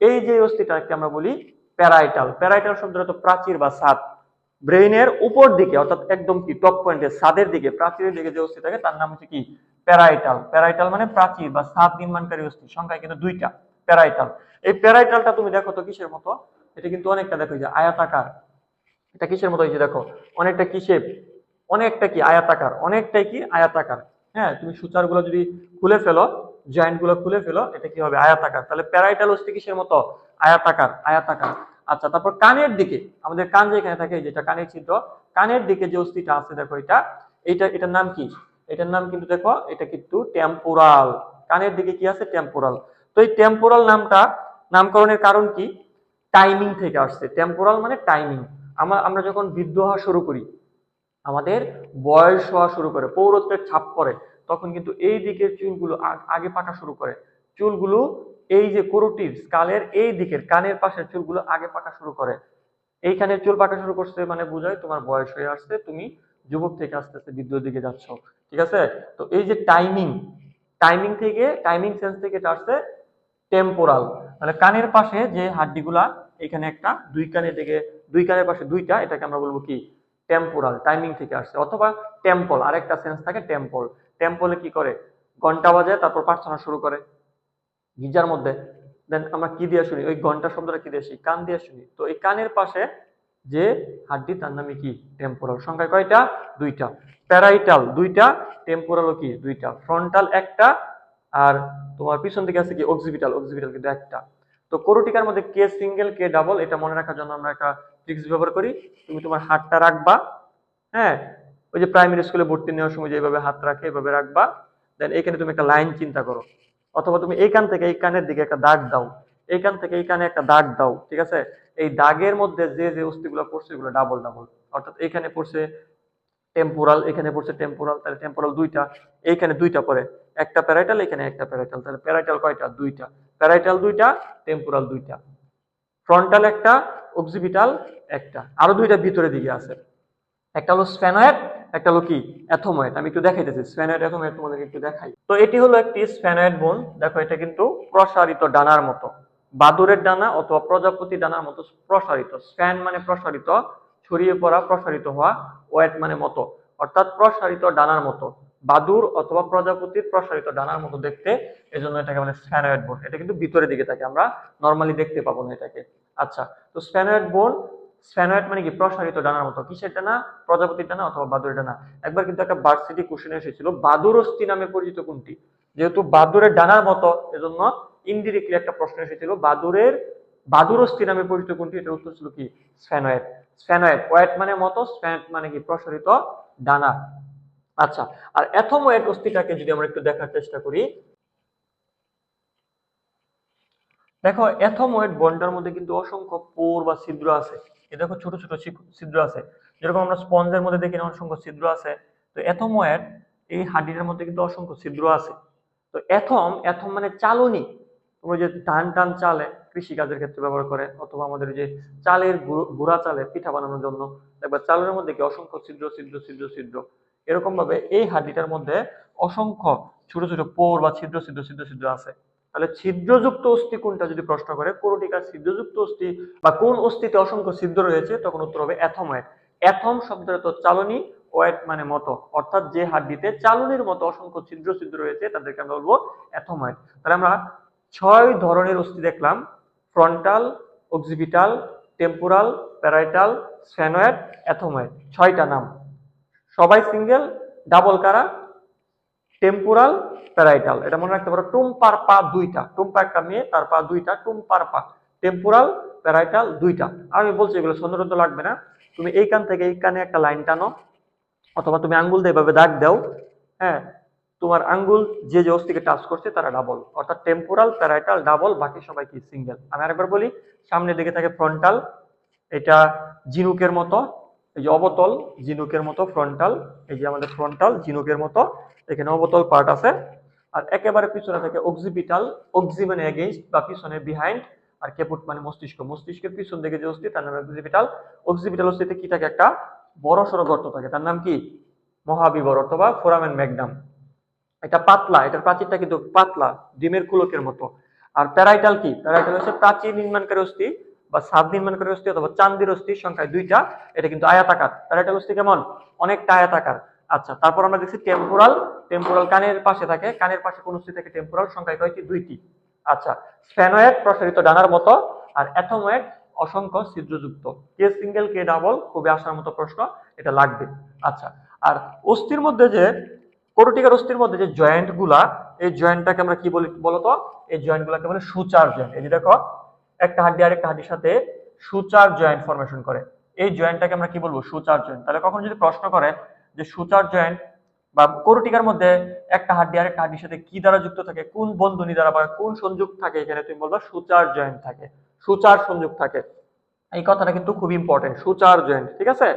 এই যে অস্থিটাকে আমরা বলি প্যারাইটাল। প্যারাইটাল শব্দটা তো প্রাচীর বা সাদ। ব্রেইনের উপর দিকে, অর্থাৎ একদম কি টপ পয়েন্টে, সাদের দিকে, প্রাচীরের দিকে যে অস্থি থাকে তার নাম হচ্ছে কি? প্যারাইটাল। প্যারাইটাল মানে প্রাচীর বা সাদ নির্মাণকারী অস্থি। সংখ্যায় কিন্তু দুইটা, প্যারাইটাল। এই প্যারাইটালটা তুমি দেখো তো কিসের মতো? এটা কিন্তু অনেকটা দেখো যে আয়াতাকার। এটা কিসের মতো যে দেখো? অনেকটা কিসের অনেকটা কি আয়াতাকার? অনেকটাই কি আয়াতাকার? হ্যাঁ তুমি সূচারগুলো যদি খুলে ফেলো জয়েন্টগুলো খুলে ফেলো, এটা কি হবে? আয়াতাকার। তাহলে প্যারাইটাল অস্থি কিসের মতো আয়াতাকার আয়াতাকার। আচ্ছা তারপর কানের দিকে, আমাদের কান যেখানে থাকে, যেটা কানের ছিদ্র, কানের দিকে যে অস্থিটা আছে, দেখো এটা এটা এটার নাম কি? এটার নাম কিন্তু দেখো, এটা কিন্তু টেম্পোরাল কানের দিকে কি আছে? টেম্পোরাল তো এই টেম্পোরাল নামটা, নামকরণের কারণ কি? টাইমিং থেকে আসছে। টেম্পোরাল মানে টাইমিং আমরা আমরা যখন বৃদ্ধ হওয়া শুরু করি, আমাদের বয়স হওয়া শুরু করে, পৌরত্বের ছাপ পড়ে তখন কিন্তু এই দিকের চুলগুলো আগে পাকা শুরু করে। চুলগুলো এই যে করোটিভ স্কালের এই দিকের কানের পাশের চুলগুলো আগে পাকা শুরু করে। এইখানে চুল পাকা শুরু করছে মানে বোঝায় তোমার বয়স হয়ে আসছে, তুমি যুবক থেকে আস্তে আস্তে বৃদ্ধর দিকে যাচ্ছ। ঠিক আছে? তো এই যে টাইমিং টাইমিং থেকে টাইমিং সেন্স থেকে এটা আসছে টেম্পোরাল তাহলে কানের পাশে যে হাড্ডিগুলা, এখানে একটা, দুই কানের দিকে, দুই কানের পাশে দুইটা, এটাকে আমরা বলব কি? টেম্পোরাল টাইমিং থেকে আসছে। অথবা টেম্পল আরেকটা সেন্স থাকে টেম্পল টেম্পলে কি করে? ঘণ্টা বাজে, তারপর প্রার্থনা শুরু করে। গির্জার মধ্যে। দেন আমরা কি দিয়ে শুনি? ওই ঘণ্টা শব্দটা কি দিয়ে শুনি? কান দিয়ে শুনি। তো এই কানের পাশে যে হাড্ডি, তার নামে কি? টেম্পোরাল সংখ্যা কয়টা? দুইটা। প্যারাইটাল দুইটা। টেম্পোরালও কি? দুইটা। ফ্রন্টাল একটা। আর তোমার পিছন দিকে আছে কি? অক্সিপিটাল অক্সিপিটাল কিন্তু একটা। তো কোরোটিকার মধ্যে কে সিঙ্গেল কে ডাবল এটা মনে রাখার জন্য আমরা একটা ট্রিক্স ব্যবহার করি। তুমি তোমার হাতটা রাখবা। হ্যাঁ? ওই যে প্রাইমারি স্কুলে ভর্তি নেওয়ার সময় যেভাবে হাত রাখে, এভাবে রাখবা দেন এখানে তুমি একটা লাইন চিন্তা করো। অথবা তুমি এই কান থেকে এই কানের দিকে একটা দাগ দাও। এই কান থেকে এই কানে একটা দাগ দাও, ঠিক আছে? এই দাগের মধ্যে যে যে অস্থিগুলো পড়ছে, এগুলো ডাবল ডাবল অর্থাৎ এখানে পড়ছে টেম্পোরাল এখানে পড়ছে টেম্পোরাল তাহলে টেম্পোরাল দুইটা, এইখানে দুইটা পড়ে। একটা প্যারাইটাল এখানে একটা প্যারাইটাল তাহলে প্যারাইটাল কয়টা? দুইটা। প্যারাইটাল দুইটা টেম্পোরাল দুইটা। ফ্রন্টাল একটা অক্সিপিটাল একটা। আরও দুইটা ভিতরে দিকে আছে। একটা হলো স্ফ্যানয়েড একটা হলো কি? অ্যাথোময়েড। আমি একটু দেখাইতেছি স্ফ্যানয়েড অ্যাথোময়েড তোমাদেরকে একটু দেখাই। তো এটি হলো একটি স্প্যানয়েড বোন। দেখো, এটা কিন্তু প্রসারিত ডানার মতো। বাদুরের ডানা অথবা প্রজাপতি ডানার মতো প্রসারিত। স্প্যান মানে প্রসারিত, ছড়িয়ে পড়া প্রসারিত হওয়া ওয়েট মানে মতো। অর্থাৎ প্রসারিত ডানার মতো। বাদুর অথবা প্রজাপতির প্রসারিত ডানার মতো দেখতে এজন্য এটাকে মানে স্প্যানয়েড বোন। এটা কিন্তু ভিতরের দিকে থাকে। আমরা নর্মালি দেখতে পাবো না এটাকে। আচ্ছা তো স্প্যানয়েড বোন স্ফ্যানয়েড মানে কি প্রসারিত ডানার মতো। কিসের ডানা? প্রজাপতির ডানা অথবা বাদুরের ডানা। একবার কিন্তু একটা ভার্সিটি কোশ্চেন এসেছিল বাদুরস্তি নামে পরিচিত কোনটি? যেহেতু বাদুরের ডানার মতো, এজন্য ইনডিরেক্টলি একটা প্রশ্ন এসেছিল, বাদুরের বাদুরস্তি নামে পরিচিত কোনটি? এটার উত্তর ছিল কি? স্ফ্যানয়েড স্ফ্যানয়েড ওয়েট মানে মতো স্ফ্যান মানে কি? প্রসারিত ডানা। আচ্ছা আর অ্যাথোময়েড অস্থিটাকে যদি আমরা একটু দেখার চেষ্টা করি। দেখো অ্যাথোময়েড বন্ডার মধ্যে কিন্তু অসংখ্য পোর বা ছিদ্র আছে। দেখো ছোট ছোট ছিদ্র আছে। যেরকম আমরা স্পঞ্জের মধ্যে দেখি না, অসংখ্য ছিদ্র আছে। তো অ্যাথোময়েড এই হাড্ডিটার মধ্যে কিন্তু অসংখ্য ছিদ্র আছে। তো অ্যাথম অ্যাথম মানে চালনি। তোমরা যে ধান টান চালে কৃষি কাজের ক্ষেত্রে ব্যবহার করে, অথবা আমাদের যে চালের গুঁড়া চালে, পিঠা বানানোর জন্য, একবার চালের মধ্যে কি অসংখ্য ছিদ্র ছিদ্র ছিদ্র ছিদ্র। এরকম ভাবে এই হাড্ডিটার মধ্যে অসংখ্য ছোট ছোট পোর বা ছিদ্র ছিদ্র ছিদ্র ছিদ্র আছে। তাহলে ছিদ্রযুক্ত অস্থি কোনটা, যদি প্রশ্ন করে? কোরটিকার ছিদ্রযুক্ত অস্থি বা কোন অস্থিতে অসংখ্য ছিদ্র রয়েছে? তখন উত্তর হবে অ্যাথময়েড অ্যাথম শব্দের তো চালনী, ওয়েট মানে মতো। অর্থাৎ যে হাড্ডিতে চালনির মতো অসংখ্য ছিদ্র ছিদ্র রয়েছে, তাদেরকে আমরা বলব অ্যাথময়েড তাহলে আমরা ছয় ধরনের অস্থি দেখলাম। Frontal, occipital, temporal, parietal, sphenoid ethmoid ছয়টা নাম। সবাই সিঙ্গেল, ডাবল কারা? টেম্পোরাল প্যারাইটাল এটা মনে রাখতে পারো টুম্পার পা দুইটা টুম্পা একটা মেয়ে, তার পা দুইটা টুম্পার পা টেম্পোরাল প্যারাইটাল দুইটা। আমি বলছি এগুলো সৌন্দর্য লাগবে না, তুমি এই কান থেকে এই কানে একটা লাইন টানো, অথবা তুমি আঙ্গুল দিয়ে এভাবে দাগ দাও হ্যাঁ তোমার আঙ্গুল যে যে অস্থিকে টাচ করছে তারা ডাবল অর্থাৎ টেম্পোরাল প্যারাইটাল ডাবল বাকি সবাই কি সিঙ্গেল আমি আরেকবার বলি, সামনের দিকে থাকে ফ্রন্টাল এটা জিনুকের মতো এই অবতল জিনুকের মতো ফ্রন্টাল এই যে আমাদের ফ্রন্টাল জিনুকের মতো, এখানে অবতল পার্ট আছে। আর একেবারে পিছনে থাকে অক্সিপিটাল অক্সি মানে এগেইনস্ট বা পিছনে বিহাইন্ড আর কেপুট মানে মস্তিষ্ক। মস্তিষ্কের পিছন দিকে যে অস্থি, তার নাম অক্সিপিটাল অক্সিপিটাল অস্থিতে কি থাকে? একটা বড় সড়ো গর্ত থাকে। তার নাম কি? মহাবিবর অথবা ফোরামেন ম্যাগনাম এটা পাতলা, এটার প্রাচীরটা কিন্তু পাতলা, ডিমের কুলকের মতো। আর প্যারাইটাল কি? প্যারাইটাল হচ্ছে প্রাচীর নির্মাণকারী অস্থি। বা সাদ নির্মাণকারী অস্থি অথবা চান্দির অস্থির সংখ্যায় দুইটা, এটা কিন্তু আয়াতাকার। প্যারাইটাল অস্থি কেমন? অনেকটা আয়াতাকার। আচ্ছা তারপর আমরা দেখছি টেম্পোরাল টেম্পোরাল কানের পাশে থাকে, কানের পাশে কোন অস্থি থাকে? টেম্পোরাল সংখ্যায় কয়টি? দুইটি। আচ্ছা স্প্যানোয়েড প্রসারিত ডানার মতো আর অ্যাথময়েড অসংখ্য ছিদ্রযুক্ত। কে সিঙ্গেল কে ডাবল খুবই আসার মতো প্রশ্ন এটা লাগবে। আচ্ছা আর অস্থির মধ্যে যে কোরটিকার অস্থির মধ্যে যে জয়েন্টগুলা, এই জয়েন্টটাকে আমরা কি বলি বলতো? এই জয়েন্ট গুলাকে বলে সুচার জয়েন্ট এই দেখো একটা হাড্ডি আর একটা হাড্ডির সাথে সুচার জয়েন্ট ফরমেশন করে। এই জয়েন্টটাকে আমরা কি বলব? সুচার জয়েন্ট তাহলে কখন যদি প্রশ্ন করে যে সুচার জয়েন্ট বা কোরটিকার মধ্যে একটা হাড্ডি আর একটা হাড্ডির সাথে কি দ্বারা যুক্ত থাকে? কোন বন্ধনী দ্বারা বা কোন সংযোগ থাকে এখানে? তুমি বলবা সুচার জয়েন্ট থাকে। সুচার সংযোগ থাকে। এই কথাটা কিন্তু খুব ইম্পর্টেন্ট সুচার জয়েন্ট ঠিক আছে?